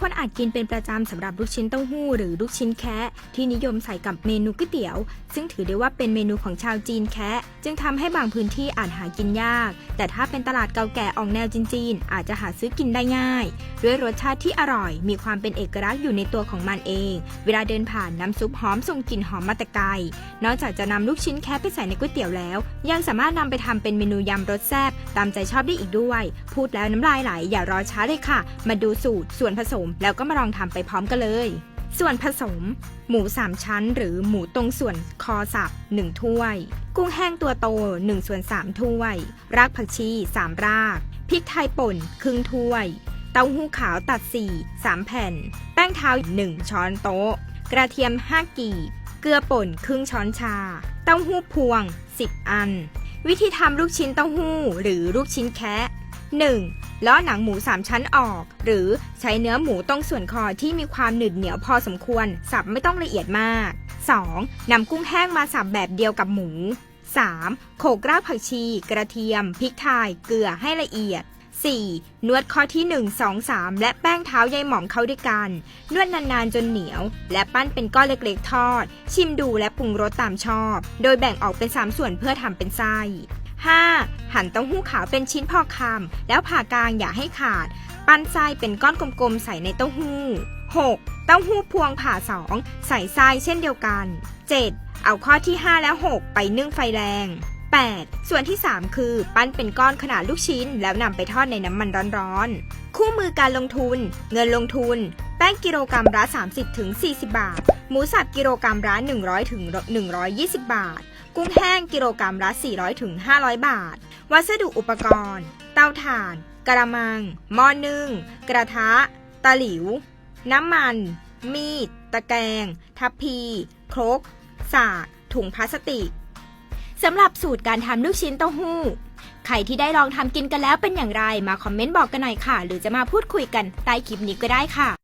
คนอาจกินเป็นประจำสำหรับลูกชิ้นเต้าหู้หรือลูกชิ้นแคะที่นิยมใส่กับเมนูก๋วยเตี๋ยว ซึ่งถือได้ว่าเป็นเมนูของชาวจีนแคะจึงทำให้บางพื้นที่อาจหากินยาก แต่ถ้าเป็นตลาดเก่าแก่ออกแนวจีนๆอาจจะหาซื้อกินได้ง่าย ด้วยรสชาติที่อร่อย มีความเป็นเอกลักษณ์อยู่ในตัวของมันเอง เวลาเดินผ่านน้ำซุปหอมส่งกลิ่นหอมมาแต่ไกลนอกจากจะนำลูกชิ้นแคะไปใส่ในก๋วยเตี๋ยวแล้ว ยังสามารถนำไปทำเป็นเมนูยำรสแซ่บตามใจชอบได้อีกด้วย พูดแล้วน้ำลายไหลอย่ารอช้าเลยค่ะ มาดูสูตรส่วนผสมแล้วก็มาลองทำไปพร้อมกันเลย ส่วนผสม หมู 3 ชั้น หรือหมูตรงส่วนคอสับ 1 ถ้วย กุ้งแห้งตัวโต1ส่วน3ถ้วย รากผักชี 3 ราก พริกไทยป่นครึ่งถ้วย เต้าหู้ขาวตัด 4 3 แผ่น แป้งเท้า 1 ช้อนโต๊ะ กระเทียม 5 กีบ เกลือป่นครึ่งช้อนชา เต้าหู้พวง 10 อัน วิธีทำลูกชิ้นเต้าหู้หรือลูกชิ้นแคะ 1. ล้อหนังหมู 3 ชั้นออก หรือใช้เนื้อหมูตรงส่วนคอที่มีความหนืดเหนียวพอสมควร สับไม่ต้องละเอียดมาก 2. นำกุ้งแห้งมาสับแบบเดียวกับหมู 3. โขกรากผักชี กระเทียม พริกไทย เกลือให้ละเอียด 4. นวดข้อที่ 1 2 3 และแป้งเท้าใยหม่องเข้าด้วยกัน นวดนานๆจนเหนียว และปั้นเป็นก้อนเล็กๆทอด ชิมดูและปรุงรสตามชอบ โดยแบ่งออกเป็น 3 ส่วนเพื่อทำเป็นไส้ 5. หั่นเต้าหู้ขาวเป็นชิ้นพอคำแล้วผ่ากลางอย่าให้ขาด ปั้นไส้เป็นก้อนกลมๆใส่ในเต้าหู้ 6. เต้าหู้พวงผ่าสองใส่ไส้เช่นเดียวกัน 7. เอาข้อที่ 5 และ 6 ไปนึ่งไฟแรง 8. ส่วนที่ 3 คือ ปั้นเป็นก้อนขนาดลูกชิ้น แล้วนำไปทอดในน้ำมันร้อนๆ คู่มือการลงทุน เงินลงทุน แป้งกิโลกรัมละ 30-40 บาท หมูสับกิโลกรัมละ 100-120 บาท กุ้งแห้งกิโลกรัมละ 400ถึง500 บาท วัสดุอุปกรณ์ เตาถ่าน กระมัง หม้อนึ่ง กระทะ ตะหลิว น้ำมัน มีด ตะแกรงทัพพี ครก สากถุงพลาสติกสำหรับสูตรการทำลูกชิ้นเต้าหู้ ใครที่ได้ลองทำกินกันแล้วเป็นอย่างไร มาคอมเมนต์บอกกันหน่อยค่ะ หรือจะมาพูดคุยกันใต้คลิปนี้ก็ได้ค่ะ